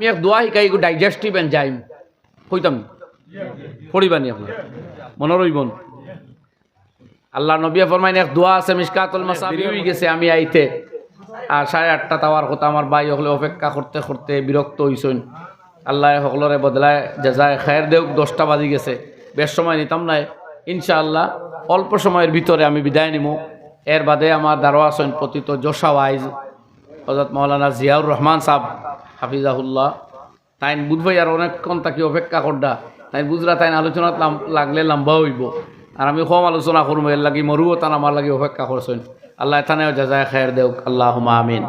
আমি এক দোয়া শিকাই ডাইজেস্টিভ এনজাইম কইতাম পড়িবানি আপনার মনে রইবন আল্লাহ নবী ফরমাইন এক দোয়া আছে মিসকাতুল মাসাবি। হয়ে গেছে আমি আইতে। আর সাড়ে আটটা তাওয়ার কথা আমার ভাই হলে অপেক্ষা করতে করতে বিরক্ত হইছেন আল্লাহ সকলরে বদলায় যায় খায়ের দেওক দশটা বাজি গেছে। বেশ সময় নিতাম নাই। ইনশাআল্লাহ অল্প সময়ের ভিতরে আমি বিদায় নিব এর বাদে আমার দারোয়া আছেন পতিত জোসা ওয়াইজ হজরত মৌলানা জিয়াউর রহমান সাহ হাফিজাহুল্লাহ। তাই বুধবাই আর অনেকক্ষণ তাকে অপেক্ষা করডা। তাই বুঝরা তাই আলোচনাত লাগলে লম্বা হইব। আর আমি কম আলোচনা করব, এর লাগি মরুও তান আমার লাগি অপেক্ষা করছেন। আল্লাহ তানেও যাজায় খায়ের দেওক আল্লাহ আমিন।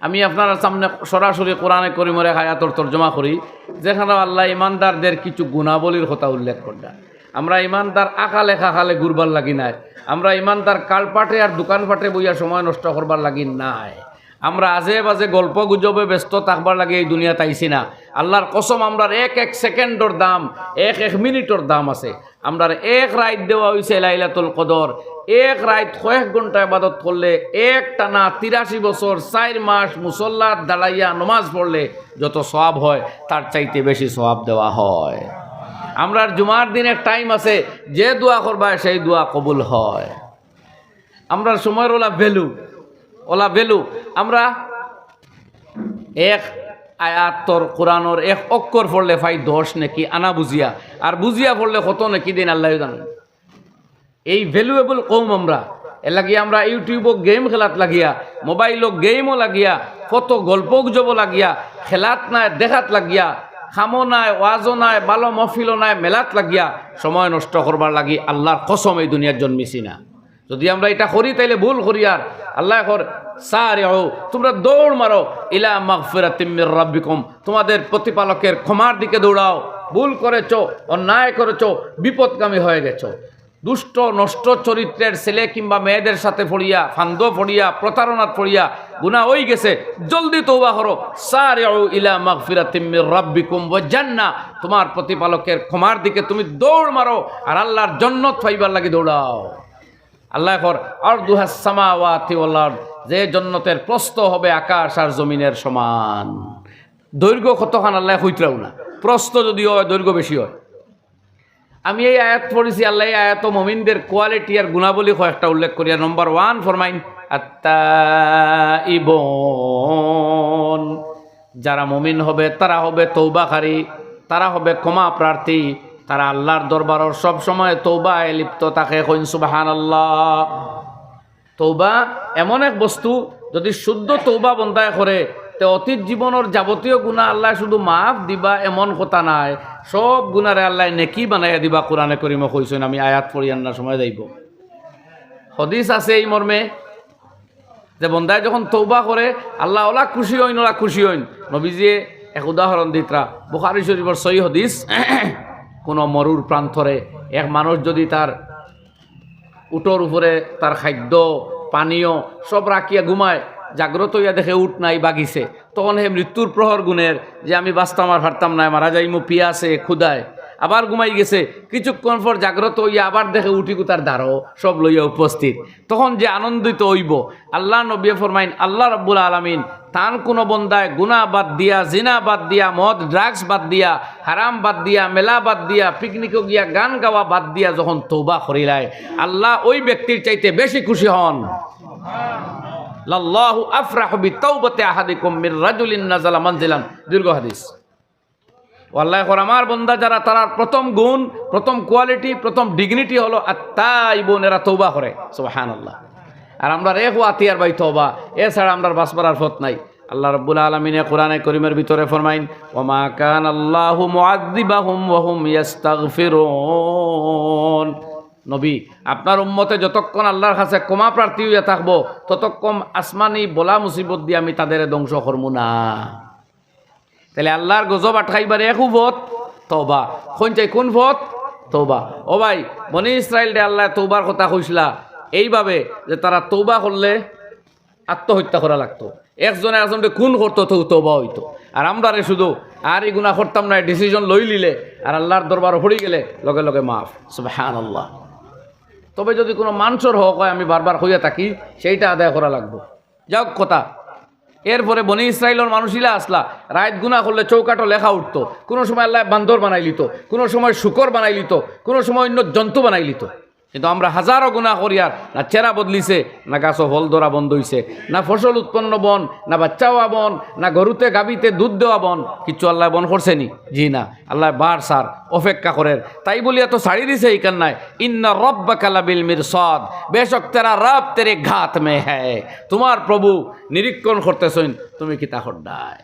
আমি আপনার সামনে সরাসরি কোরআনে করিমরে হায়াতর তর্জমা করি যেখানে আল্লাহ ইমানদারদের কিছু গুণাবলীর কথা উল্লেখ করডা। আমরা ইমানদার আকালে খাখালে ঘুরবার লাগি নাই। আমরা ইমানদার কালপাটে আর দোকানপাটে বইয়া সময় নষ্ট করবার লাগি নাই। আমরা আজে বাজে গল্প গুজবে ব্যস্ত থাকবার লাগে এই দুনিয়াতে আইছি না। আল্লাহর কসম, আমরার এক এক সেকেন্ডর দাম, এক এক মিনিটর দাম আছে। আমরার এক রাইত দেওয়া হয়েছে লাইলাতুল কদর। এক রাইত কয়েক ঘণ্টা ইবাদত করলে এক টানা তিরাশি বছর, চার মাস মুসল্লার দাঁড়াইয়া নমাজ পড়লে যত সওয়াব হয়, তার চাইতে বেশি সওয়াব দেওয়া হয়। আমরার জুমার দিনের টাইম আছে, যে দোয়া করবা সেই দোয়া কবুল হয়। আমরার সময়ের ওলা ভ্যালু। ওলা ভ্যালু আমরা এক আয়াতর কোরআনর এক অক্ষর পড়লে ফাই দশ নাকি, আনা বুঝিয়া আর বুঝিয়া পড়লে কত নাকি দিন, আল্লাহ জানেন এই ভ্যালুয়েবল কম আমরা। এ লাগিয়া আমরা ইউটিউবও গেম খেলাত লাগিয়া মোবাইলও গেমও লাগিয়া কত গল্প গুজব লাগিয়া, খেলাত নাই, দেখাত লাগিয়া, খামো নাই ওয়াজও নাই বালো মফিলও নাই, মেলাত লাগিয়া, সময় নষ্ট করবার লাগি আল্লাহর কসম এই দুনিয়ার জন্মিছি না। যদি আমরা এটা করি, তাইলে ভুল করি আর। আল্লাহ কর সারে ও তোমরা দৌড় মারো, ইলা মাগফিরা তিম্মির রাব্বিকুম, তোমাদের প্রতিপালকের ক্ষমার দিকে দৌড়াও। ভুল করেছ, অন্যায় করেছ, বিপদগামী হয়ে গেছো। দুষ্ট, নষ্ট চরিত্রের ছেলে কিংবা মেয়েদের সাথে পড়িয়া, ফান্দ পড়িয়া প্রতারণাত পড়িয়া গুণা হয়ে গেছে, জলদি তৌবা করো। সারে ইলা মাগফিরা তিম্মির রাব্বিকুম ওয়া জান্নাহ, তোমার প্রতিপালকের ক্ষমার দিকে তুমি দৌড় মারো আর আল্লাহর জন্নত পাইবার লাগি দৌড়াও। আল্লাহ কর আর দুহাস সামাওয়াতি ওয়াল আরদ, যে জন্নতের প্রস্থ হবে আকাশ আর জমিনের সমান। দৈর্ঘ্য কতখান আল্লাহ হইতরাও না। প্রস্থ যদি হয় দৈর্ঘ্য বেশি হয়। আমি এই আয়াত পড়েছি আল্লাহ আয়াত মমিনদের কোয়ালিটি আর গুণাবলী কয়েকটা উল্লেখ করিয়া নম্বর ওয়ান ফরমাইন আত্মা যারা মমিন হবে তারা হবে তৌবাকারী তারা হবে ক্ষমা প্রার্থী। তারা আল্লাহর দরবারর সব সময় তৌবায় লিপ্ত থাকে, কইন সুবাহান আল্লাহ তৌবা এমন এক বস্তু, যদি শুদ্ধ তৌবা বন্ধায় করে, তে অতীত জীবনের যাবতীয় গুণা আল্লাহ শুধু মাফ দিবা এমন কথা নাই। সব গুণারে আল্লাহ নেকি বানাইয়া দিবা, কোরআনে করিম কইছেন, আমি আয়াত পড়ি আন্নার সময় যাইব। হদিস আছে এই মর্মে, যে বন্দায় যখন তৌবা করে, আল্লাহ ওলা খুশি হইন, ওলা খুশি হইন। নবীজিয়ে এক উদাহরণ দিতরা, বুখারি শরীফর সই হদিস। কোনো মরুর প্রান্তরে। এক মানুষ যদি তার উটোর উপরে তার খাদ্য, পানীয় সব রাখিয়া ঘুমায় জাগ্রত হইয়া দেখে উঠ নাই, বাগিছে। তখন হে মৃত্যুর প্রহর গুণের যে আমি বাঁচতাম আর ফারতাম নাই মারা যাইমু পিয়াছে ক্ষুদায় আবার ঘুমাই গেছে। কিছুক্ষণ পর জাগ্রত হইয়া আবার দেখে উঠি তার দ্বারও, সব লইয়া উপস্থিত। তখন যে আনন্দিত হইব। আল্লাহ নবী ফরমাইন, আল্লাহ রব্বুল আলমিন তান কোনো বন্দায় গুণা বাদ দিয়া, জিনা বাদ দিয়া, মদ, ড্রাগস বাদ দিয়া, হারাম বাদ দিয়া, মেলা বাদ দিয়া পিকনিকও গিয়া গান গাওয়া বাদ দিয়া যখন তৌবা করিলায়, আল্লাহ ওই ব্যক্তির চাইতে বেশি খুশি হন। লাল্লাহু আফরাহু বিতাওবাতি আহাদিকুম মির রাজুলিন নাযালা মানজিলান। দীর্ঘ হাদিস। আল্লাহ আমার বন্দা যারা, তার প্রথম গুণ, প্রথম কোয়ালিটি প্রথম ডিগনিটি হলো আত্মাইবুন এরা তৌবা করে, সুবহানাল্লাহ। আর আমরা রে আতিয়ার বাই তৌবা এছাড়া আমরা বাসপাড়ার ফত নাই। আল্লাহ রব্বুল আলমিনে কোরআনে করিমের ভিতরে ফরমাইন, ওমা কান আল্লাহু হুম ইয়াস্তাগফিরুন। নবী, আপনার উম্মতে যতক্ষণ আল্লাহর কাছে ক্ষমা প্রার্থী হইয়া থাকব, ততক্ষণ আসমানি বলা মুসিবত দিয়ে আমি তাদের ধ্বংস করব না। তাহলে আল্লাহর গজব আটকাইবার এক উভত তবা কোন চাই কোন ভত তৌবা ও ভাই, বনি ইসরায়েল রে আল্লাহ তৌবার কথা কইসলা। এইভাবে যে তারা তৌবা করলে আত্মহত্যা করা লাগতো। একজনে একজনকে খুন করতো, তো তৌবা হইতো। আর আমরা রে শুধু আর এই গুণা করতাম না ডিসিশন লই লিলে, আর আল্লাহর দরবার পড়ে গেলে লগে লগে মাফ। সুবহান আল্লাহ তবে যদি কোনো মানসর হক হয়, আমি বারবার হইয়া থাকি, সেইটা আদায় করা লাগবো। যাক কথা। এরপরে বনি ইসরায়েলের মানুষিলা আসলা রায়ত গুণা করলে চৌকাটো লেখা উঠতো। কোনো সময় আল্লাহ বান্দর বানাই লিত কোনো সময় শুকর বানাই লিত কোনো সময় অন্য জন্তু বানাই লিত কিন্তু আমরা হাজারো গুণা করি আর, না চেরা বদলিছে, না গাছও ফল ধরা বন্ধ হইছে, না ফসল উৎপন্ন বন, না বাচ্চা হওয়া বন, না গরুতে গাবিতে দুধ দেওয়া বন কিচ্ছু আল্লাহ বন করছেনি? জি না, আল্লাহ বার সার, অপেক্ষা করেন। তাই বলি এত ছাড়ি দিছে এই কান্নায়, ইন্না রব্বা কালাবিল মির সদ বেশক তেরা রব তেরে ঘাত মে হ্যায়। তোমার প্রভু নিরীক্ষণ করতেছেন, তুমি কি তা হড্ডায়?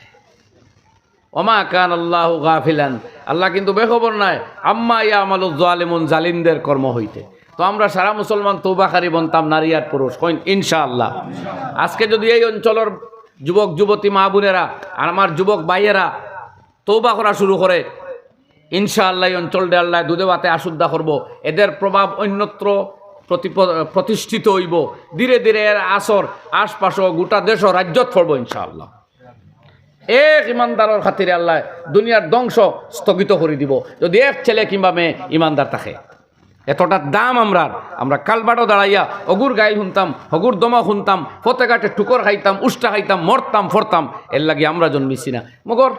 ওমা কান আল্লাহ গাফিলান। আল্লাহ কিন্তু বেখবর নাই, আম্মা ইয়া আমাল জালিমুন, জালিমদের কর্ম হইতে। তো আমরা সারা মুসলমান তৌবাখারি বনতাম, নারী আর পুরুষ। কইন, ইনশাআল্লাহ। আজকে যদি এই অঞ্চলের যুবক, যুবতী মা বোনেরা আর আমার যুবক ভাইয়েরা তৌবা করা শুরু করে, ইনশাআল্লাহ এই অঞ্চলটা আল্লাহ দুধে বাতে আশুদ্ধা করব। এদের প্রভাব অন্যত্র প্রতিষ্ঠিত হইব। ধীরে ধীরে এর আসর, আশপাশ গোটা দেশ রাজ্যত পড়ব ইনশাআল্লাহ। এক ইমানদারের খাতিরে আল্লাহ দুনিয়ার ধ্বংস স্থগিত করে দিব। যদি এক ছেলে কিংবা মেয়ে ইমানদার থাকে। এতটা দাম আমরা আমরা কালবাটো দাঁড়াইয়া অগুর গায়ে শুনতাম হগুর দমা শুনতাম ফতে কাটে টুকর খাইতাম উষ্টা খাইতাম, মরতাম, ফরতাম, এর লাগে আমরা জন্মিছি না। মগর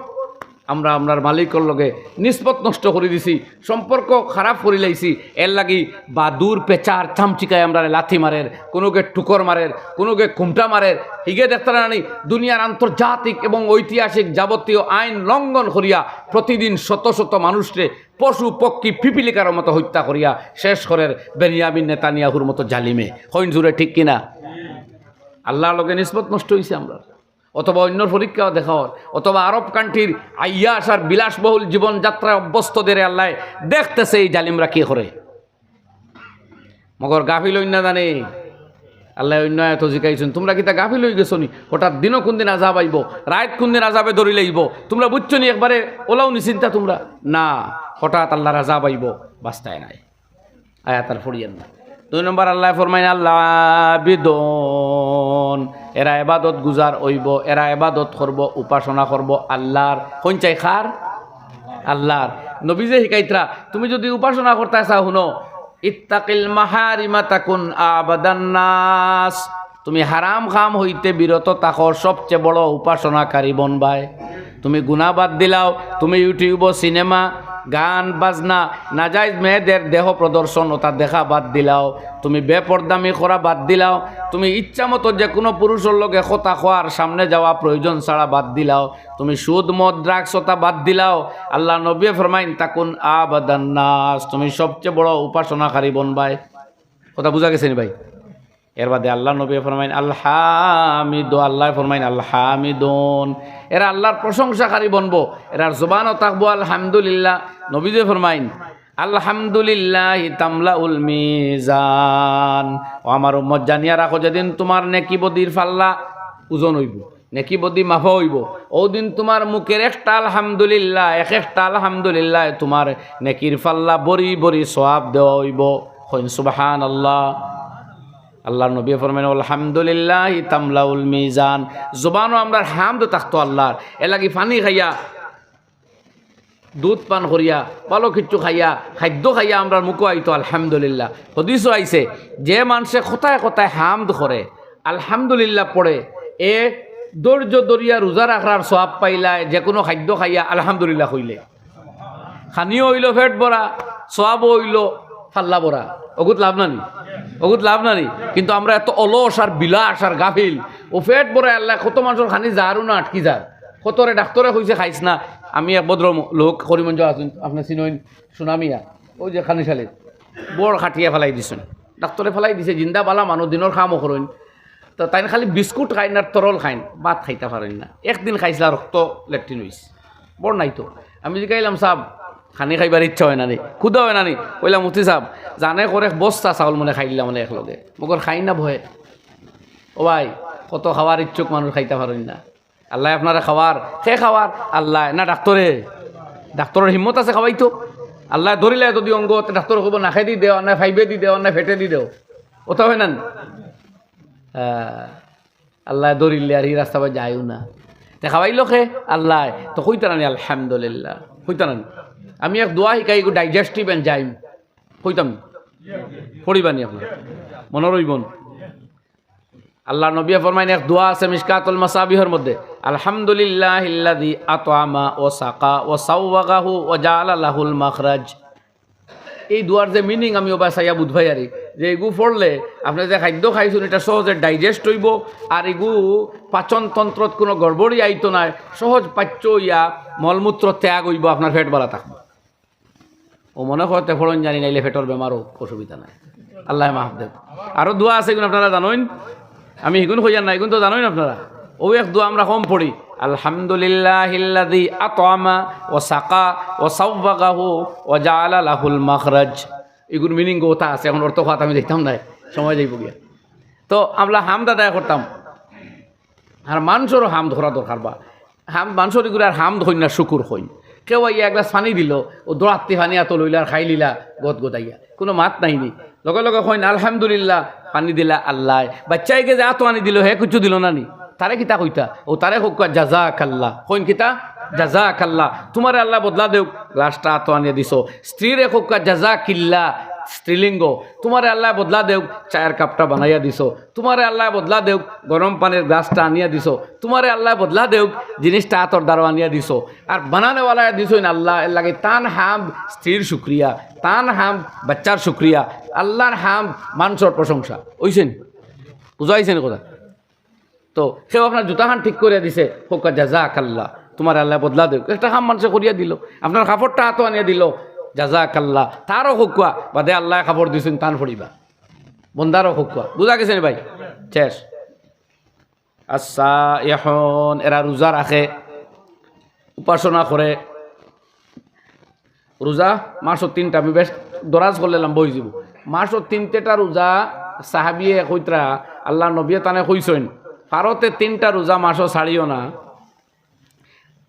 আমরা আপনার মালিকর লগে নিষ্পত নষ্ট করে দিছি, সম্পর্ক খারাপ করে লাইছি। এর লাগি বাদুর পেচার চামচিকায় আমরা লাথি মারের, কোনোকে টুকর মারের, কোনোকে কুমটা মারের। হিগে দেখতে নানি, দুনিয়ার আন্তর্জাতিক এবং ঐতিহাসিক যাবতীয় আইন লঙ্ঘন করিয়া প্রতিদিন শত শত মানুষকে পশু, পক্ষী, পিপিলিকার মতো হত্যা করিয়া শেষ করের বেনিয়ামিন নেতানিয়াহুর মতো জালিমে। হইন জুড়ে ঠিক কিনা? আল্লাহর লগে নিষ্পত নষ্ট হয়েছে আমরা অথবা অন্য পরীক্ষাও দেখা হয় অথবা আরব কান্ট্রির আইয়া আসার বিলাসবহুল জীবনযাত্রায় অভ্যস্তদের আল্লাহ দেখতেছে এই জালিমরা কি করে। মগর গাফিল অন্য জানে। আল্লাহ অন্য এত জিকাইছেন, তোমরা কি তা গাফিল হয়ে গেছো নি? হঠাৎ দিনও কোন দিন আজাব আইব, রাত কোন দিন আজাবে ধরি লইব, তোমরা বুঝছ নি একবারে ওলাও নি চিন্তা তোমরা? না, হঠাৎ আল্লাহর আজাব আইব, বাস্তায় নাই। আয়াত আর না। দুই নম্বর আল্লাহ ফরমাইন, আল্লাহ বিদন। এরা এবাদত গুজার হইব, এরা এবাদত করব, উপাসনা করব, আল্লাহর কোন চাই খার? আল্লাহর। নবী যে শিকাইত্রা, তুমি যদি উপাসনা করতে চাও, শুনো, ইত্তাকিল মাহারিমা তাকুন আবাদান্নাস তুমি হারাম খাম হইতে বিরত তাকো সবচেয়ে বড় উপাসনাকারী বনবাই। তুমি গুণা বাদ দিলাও, তুমি ইউটিউব, সিনেমা গান, বাজনা, নাজাইজ মেয়েদের দেহ প্রদর্শন, ওটা দেখা বাদ দিলাও। তুমি বেপরদামি করা বাদ দিলাও। তুমি ইচ্ছা মতো যে কোনো পুরুষের লগে কথা খোয়ার সামনে যাওয়া প্রয়োজন ছাড়া বাদ দিলাও। তুমি সুদ, মদ ওটা বাদ দিলাও। আল্লাহ নবী ফরমাইন, তাকুন আবাদান্নাস তুমি সবচেয়ে বড় উপাসনাকারী বনবাই কথা বুঝা গেছে ভাই? এর বাদে আল্লাহ নবী ফরমাইন আল্লাহামিদ আল্লাহ ফরমাইন আল্লাহামিদুন এরা আল্লাহর প্রশংসাকারী বনবো এরার জবানও থাকব আলহামদুলিল্লাহ। নবীদে ফরমাইন, আলহামদুলিল্লাহ তামলা উল মিজান। ও আমার উম্মত, জানিয়া রাখো, যেদিন তোমার নেকি বদির ফাল্লা ওজন হইব, নেকি বদি মাফা হইব ও দিন তোমার মুখের একটা আলহামদুলিল্লাহ, এক একটা আলহামদুলিল্লাহ তোমার নেকির ফাল্লা বড়ি বড়ি সোয়াব দেওয়া হইব। হইন সুবাহান আল্লাহ আল্লাহ নবী ফরমেন আলহামদুলিল্লাহ তামলাউল মিজান। জবানও আমরা হামদ থাকতো আল্লাহর। এ লাগি পানি খাইয়া দুধ পান করিয়া পালো খিচ্ছু খাইয়া, খাদ্য খাইয়া আমরা মুখো আইতো আলহামদুলিল্লাহ। হদিসও আইছে যে মানুষে কথায় কথায় হামদ করে আলহামদুলিল্লাহ পড়ে এ ধৈর্য দরিয়া রোজা রাখার সব পাইলায় যে কোনো খাদ্য খাইয়া আলহামদুলিল্লাহ হইলে খানিও হইল ফেট ভরা সোয়াবও হইল ফাল্লা ভরা অগুত লাভ নানি? অগুত লাভ নানি? কিন্তু আমরা এত অলস আর বিলাস আর গাফিল। ও ফেট ভরে আল্লাহ, কত মানুষের খানি যারও না আটকি যার কতরে ডাক্তরে কইছে খাইছ না। আমি এক ভদ্র লোক করিমঞ্জ আছেন, আপনার চিনইন সুনামিয়া। ওই যে খানি শালিত বড় খাটিয়া ফেলাই দিছেন। ডাক্তরে ফেলাই দিছে, জিন্দা বালা মানুষ দিনের খামও করইন তো তাই খালি বিস্কুট খাইন আর তরল খাইন, ভাত খাইতে পারেন না। একদিন খাইছিল রক্ত লেট্রিন হইছে বড় নাই তো আমি যে গাইলাম সাহ খানি খাইবার ইচ্ছা হয় না নি? ক্ষুদা হয় না নি? কইলাম মুফতি সাহ জানে করে বস্তা চাউল মানে খাই দিলাম মানে একলগে। মগর খাই না ভয়ে ও ভাই, কত খাওয়ার ইচ্ছুক মানুষ খাইতে পারেন না? আল্লাহ আপনারা খাওয়ার সে খাওয়ার? আল্লাহ। না, ডাক্তরে। ডাক্তরের হিম্মত আছে খাওয়াই তো আল্লাহ ধরিলে যদি অঙ্গ ডাক্তর কব নাখে দি দেও, না, ফাইবে দি দেও, না, ফেটে দি দেও। ওটা হয় না? আল্লাহ ধরিলে আর এই রাস্তা পাই যায়ও না। খাওয়াইলো খে আল্লাহ। তো কইতা নানি আলহামদুলিল্লাহ। কইতা নানি আমি এক দোয়া শিকাই ডাইজেস্টিভ এন্ড যাইম কইতাম পড়িবানি আপনার? মনে রইবন আল্লাহ নবিয়া ফরমাইন, এক দোয়া আছে মিসকাতুল মাসাবিহর মধ্যে। আলহামদুলিল্লাহ ইল্লাযী আতআমা ও সাকা ও সাওয়াগাহু ও জাআলা লাহুল মাখরাজ। এই দুয়ার যে মিনিং আমি ওবা চাইয়া বুধবাই আরি যে এগু পড়লে আপনি যে খাদ্য খাইছেন, এটা সহজে ডাইজেস্ট হইব, আর এগু পাচন তন্ত্রত কোনো গড়বড়ি আইতো নাই, সহজ পাচ্য ইয়া মলমূত্র ত্যাগ হইব, আপনার পেট বালা থাকব। ও মনে করতে ফলন জানি নাইলে পেটর বেমারও অসুবিধা নাই। আল্লাহ মাহদেব আরও দোয়া আছে এগুলো আপনারা জানেন? আমি এগুন হইয়ার না এগুন তো না আপনারা। ও এক দোয়া আমরা কম পড়ি। আলহামদুলিল্লাহ আতআমা ও সাকা ও সাওয়াগাহু ও জাআলা লাহুল মাখরাজ। মিনিং গোতা আছে, এখন অর্থ কথা আমি দেখতাম না সময় যাইব গিয়া। তো আমরা হামদ আদায় করতাম। আর মানুষেরও হাম ধরা দরকার বা। হাম মানুষের এগুলো আর হাম ধরি না, শুকুর হইন। কেউ ইয়া এক গ্লাস পানি দিল, ও দৌড়াতে পানি এত লইলা আর খাই লিলা গদ গদাইয়া কোনো মাত নাই নি লগে লগে হইন আলহামদুলিল্লাহ পানি দিলা আল্লাহ। বাচ্চাইকে যা তো আনি দিল, হে কিছু দিল না নি? তারে কিতা কইতা? ও তারে হোক জাজা খাল্লা কইন কিতা? জাজা খাল্লা তোমারে আল্লাহ বদলা দেও গ্লাসটা এত আনিয়ে দিছ। স্ত্রীরে হোক জাজা কিল্লা স্ত্রীলিঙ্গ। তোমারে আল্লাহ বদলা দেও চায়ের কাপটা বানাইয়া দিছ। তোমারে আল্লাহ বদলা দেও গরম পানির গ্লাসটা আনিয়া দিছ। তোমারে আল্লাহ বদলা দেও জিনিসটা আতর দ্বারা আনিয়া দিছ। আর বানানেওয়ালা দিছ না আল্লাহ, এর লাগে তান হাম স্ত্রীর শুক্রিয়া, তান হাম বাচ্চার শুক্রিয়া, আল্লাহর হাম মানুষের প্রশংসা। ওইছেন বুঝাইছেন কথা? তো সেও আপনার জুতাখান ঠিক করে দিছে, হোক জাজা কাল্লা তোমার আল্লাহ বদলা দেব একটা হাম মানুষে করিয়া দিল। আপনার কাপড়টা হাতো আনিয়া দিল। জাজা কাল্লা তারও হোকুয়া বাদে আল্লাহ কাপড় দিছেন তান ফড়িবা বন্দারও হোকুয়া বুঝা গেছেন ভাই? শেষ। আচ্ছা এখন এরা রোজা রাখে উপাসনা করে রোজা মাসও তিনটা, আমি বেশ দরাজ করলাম বই যাব। মাসও তিনটেটা রোজা সাহাবিয়ে কইতরা আল্লাহ নবিয়ে তানে কইসইন ভারতে তিনটা রোজা মাসও ছাড়িও না।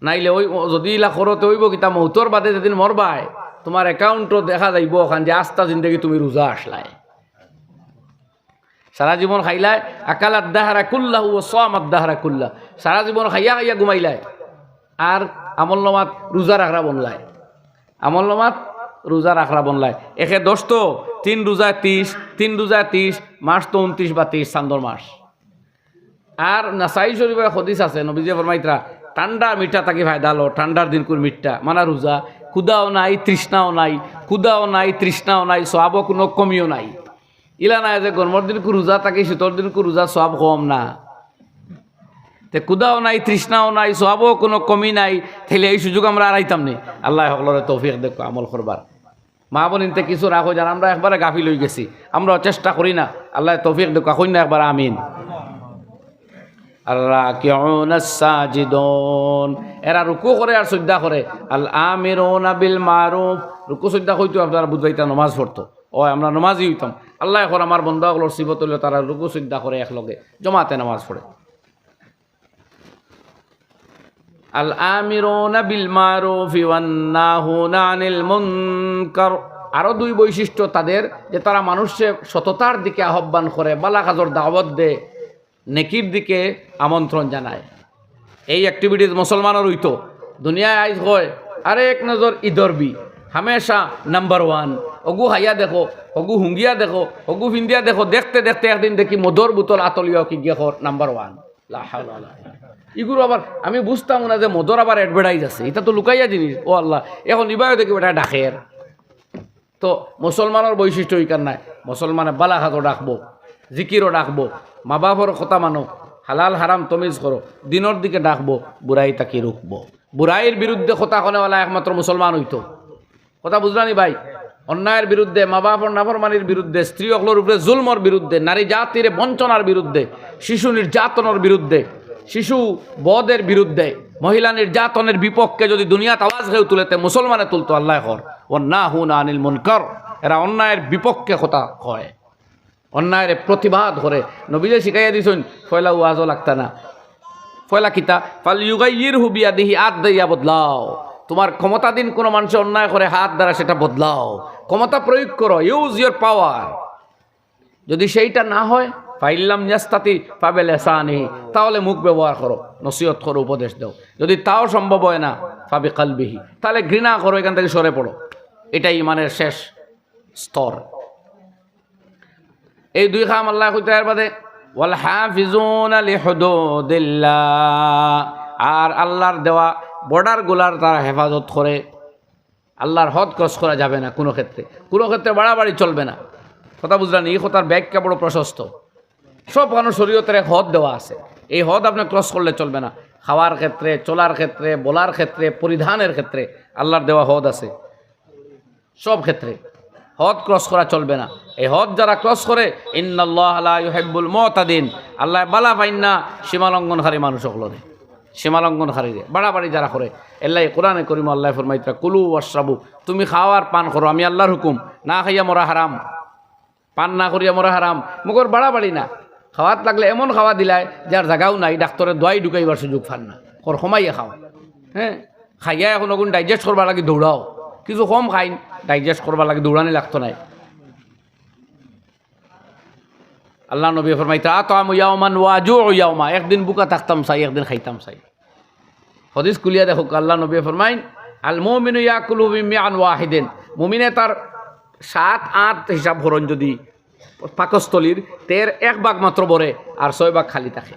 নাইলে ওই যদি ইলা করতে হইব কিতা মৌতর বাদে যেদিন মরবাই তোমার অ্যাকাউন্টও দেখা যাইব ওখান যে আস্তা জিন্দগি তুমি রোজা আসলাই। সারা জীবন খাইলাই আকাল আদাহারা কুল্লাহ ও সম আদাহারা কুল্লাহ। সারা জীবন খাইয়া খাইয়া ঘুমাইলাই। আর আমল নমাত রোজা রাখরা বনলাই। আমল নমাত রোজা রাখরা বনলাই। একে দশ তো তিন রোজা তিরিশ, তিন রোজা তিরিশ, মাস তো উনত্রিশ বা তিরিশ, চান্দর মাস। আর নাসাই শরীফের হদিস আছে, নবীজে ফরমাইতরা, ঠান্ডা মিঠা থাকি ফায়দালো ঠান্ডার দিন কুর মিঠা, মানা রোজা ক্ষুদাও নাই, তৃষ্ণাও নাই ক্ষুদাও নাই, তৃষ্ণাও নাই সব কোনো কমিও নাই। ইলা নাই যে গরমর দিন রোজা থাকি শীতর দিন রোজা সব কম না। তে কুদাও নাই, তৃষ্ণাও নাই সবও কোনো কমি নাই তাহলে এই সুযোগ আমরা আড়াইতাম নি। আল্লাহ সকলের তৌফিক দেখো, আমল করবার মা বোনিনতে কিছু রাখো যান আমরা একবারে গাফি লই গেছি। আমরা চেষ্টা করি না। আল্লাহ তৌফিক দেখো এখন না একবার আমিন। আল্লাহ সাজিদন। এরা রুকু করে আর শ্রদ্ধা করে। আল আমির বিল মারুফ রুকু শ্রদ্ধা হইতো আপনারা বুঝবাইতা নমাজ পড়তো। ও আমরা নমাজই হইতাম। আল্লাহ এখন আমার বন্ধুগুলোর শিবত হইলে, তারা রুকু শ্রদ্ধা করে একলগে, জমাতে নামাজ পড়ে। আল আমিরুনা বিল মারুফি ওয়ান আনিল মুনকার। আরও দুই বৈশিষ্ট্য তাদের, যে তারা মানুষকে সততার দিকে আহ্বান করে বালা কাজর দাওয়াত দেয়। নেকির দিকে আমন্ত্রণ জানায়। এই অ্যাক্টিভিটিস মুসলমানের হইতো দুনিয়ায় আইজ হয় আরে এক নজর ইদরবি হামেশা নাম্বার ওয়ান অগু হাইয়া দেখো অগু হুঙ্গিয়া দেখো অগু ফিন্দিয়া দেখো, দেখতে দেখতে একদিন দেখি মদর বোতল আতলিয়া কি গিয়ে নাম্বার ওয়ান ইগুলো আবার আমি বুঝতাম না যে মদর আবার অ্যাডভার্টাইজ আছে। এটা তো লুকাইয়া জিনিস ও আল্লাহ, এখন ইবাও দেখি এটা ডাকের তো মুসলমানের বৈশিষ্ট্য ইকার নাই। মুসলমানে বালা হাতও ডাকবো। জিকিরও ডাকবো। মা বাপর কথা মানো। হালাল হারাম তমিজ করো দিনের দিকে ডাকবো বুড়াই তাকে রুখবো বুড়াইয়ের বিরুদ্ধে কথা কনেওয়ালা একমাত্র মুসলমান হইতো কথা বুঝলানি ভাই? অন্যায়ের বিরুদ্ধে মা বাপর নাফরমানির বিরুদ্ধে স্ত্রী অকলোর উপরে জুলমর বিরুদ্ধে নারী জাতির বঞ্চনার বিরুদ্ধে শিশু নির্যাতনের বিরুদ্ধে শিশু বদের বিরুদ্ধে মহিলা নির্যাতনের বিপক্ষে যদি দুনিয়াত আওয়াজ হয়ে তুলেতে মুসলমানে তুলতো আল্লাহ হর ও না হুন আনিল মুনকর এরা অন্যায়ের বিপক্ষে কথা হয় অন্যায়ের প্রতিবাদ করে নবীজে শিখাইয়া দিছেন, ফয়লা ওয়াজও লাগতা না। ফয়লা কিতা? ফাল ইউগাইয়ির হুবিয়া দিহি আত দিয়া বদলাও। তোমার ক্ষমতাধীন কোনো মানুষের অন্যায় করে, হাত দ্বারা সেটা বদলাও। ক্ষমতা প্রয়োগ করো ইউজ ইয়োর পাওয়ার যদি সেইটা না হয়, ফাইল্লাম নিয়াস্তাতি পাবে লেসানি তাহলে মুখ ব্যবহার করো, নসিহত করো, উপদেশ দাও। যদি তাও সম্ভব হয় না পাবে কালবিহি তাহলে ঘৃণা করো, এখান থেকে সরে পড়ো। এটাই ইমানের শেষ স্তর। এই দুই খাম আল্লাহ এর বাদে ওয়াল হাফিজুন আলি আর আল্লাহর দেওয়া বর্ডারগুলার তারা হেফাজত করে, আল্লাহর হদ ক্রস করা যাবে না কোনো ক্ষেত্রে। কোনো ক্ষেত্রে বাড়াবাড়ি চলবে না। কথা বুঝলেন? এই কথার ব্যাখ্যা বড় প্রশস্ত। সব মানুষ শরীয়তের হদ দেওয়া আছে। এই হদ আপনি ক্রস করলে চলবে না। খাওয়ার ক্ষেত্রে, চলার ক্ষেত্রে, বলার ক্ষেত্রে, পরিধানের ক্ষেত্রে আল্লাহর দেওয়া হদ আছে। সব ক্ষেত্রে। হদ ক্রস করা চলবে না। এই হদ যারা ক্রস করে ইন্নাল্লাহুল মতাদিন। আল্লাহ বালা পাইন না সীমালঙ্ঘনকারী মানুষ হলরে সীমালঙ্ঘনকারী বাড়াবাড়ি যারা করে। এল্লাই কোরআনে করিম আল্লাহ ফরমাইতা কুলু ওয়াশরাবু, তুমি খাওয়ার পান করো, আমি আল্লাহর হুকুম। না খাইয়া মরা হারাম। পান না করিয়া মরা হারাম। মুখর বাড়াবাড়ি না। খাওয়াত লাগলে এমন খাওয়া দিলায় যার জায়গাও নাই, ডাক্তারের দোয়াই ঢুকাইবার সুযোগ পান না। কর সমাইয়া খাও। হ্যাঁ? খাইয়া এখন ওগুন ডাইজেস্ট করবার লাগে দৌড়াও। কিছু কম খাইন ডাইজেস্ট করবার লাগে দৌড়ানি লাগতো নাই। আল্লাহ নবী ফরমাইতে আ তো আমি ইয়াওমান ওয়াজু একদিন বুকা থাকতাম চাই একদিন খাইতাম চাই। হদিস কুলিয়া দেখো আল্লাহ নবী ফরমাইন, আল মোমিন ইয়াকুলু ওয়াহিদিন মুমিনে তার সাত, আট হিসাব হরণ যদি পাকস্থলীর, তের এক ভাগ মাত্র বরে আর ছয় ভাগ খালি থাকে।